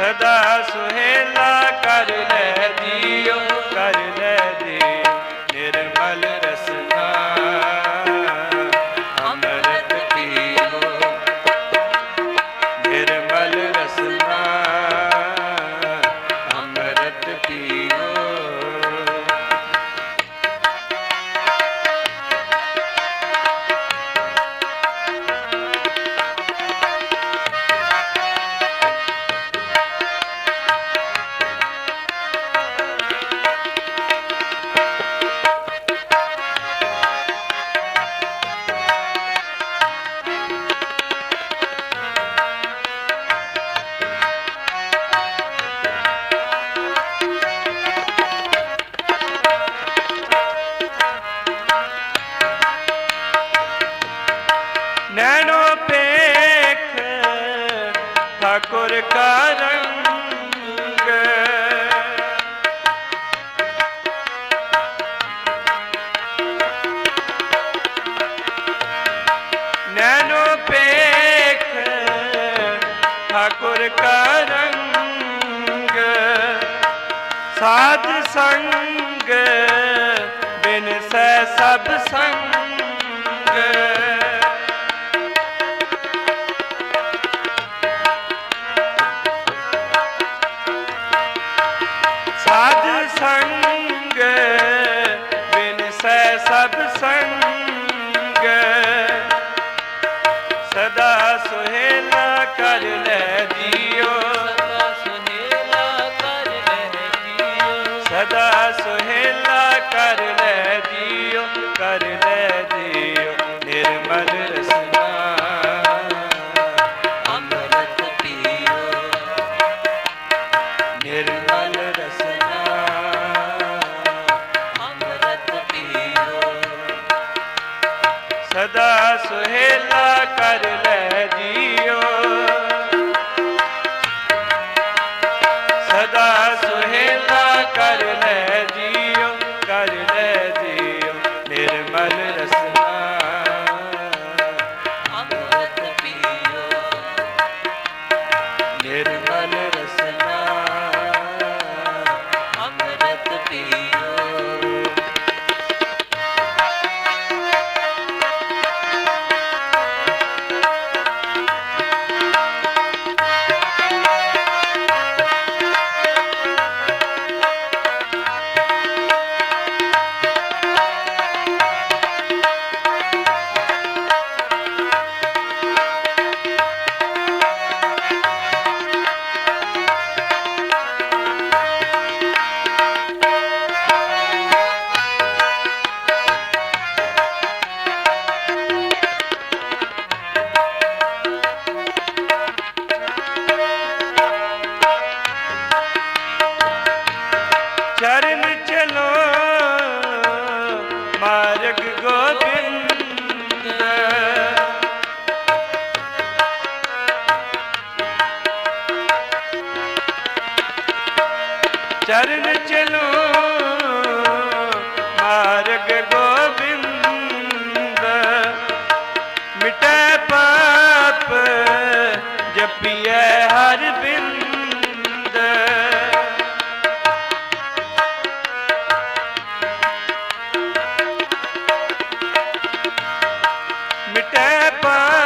ਸਦਾ ਸੁਹੇ ਠਾਕੁਰ ਰੰਗ ਸਾਧ ਸੰਗ ਬਿਨ ਸੈ ਸਭ ਸੰਗ ਸਦ ਸੰਗ ਸਦਾ ਸੁਹੇਲਾ ਕਰ ਚਰਨ ਚਲੋ ਮਾਰਗ ਗੋਬਿੰਦ। ਮਿਟੈ ਪਾਪ ਜਪੀਏ ਹਰ ਬਿੰਦ। ਮਿਟੈ ਪਾਪ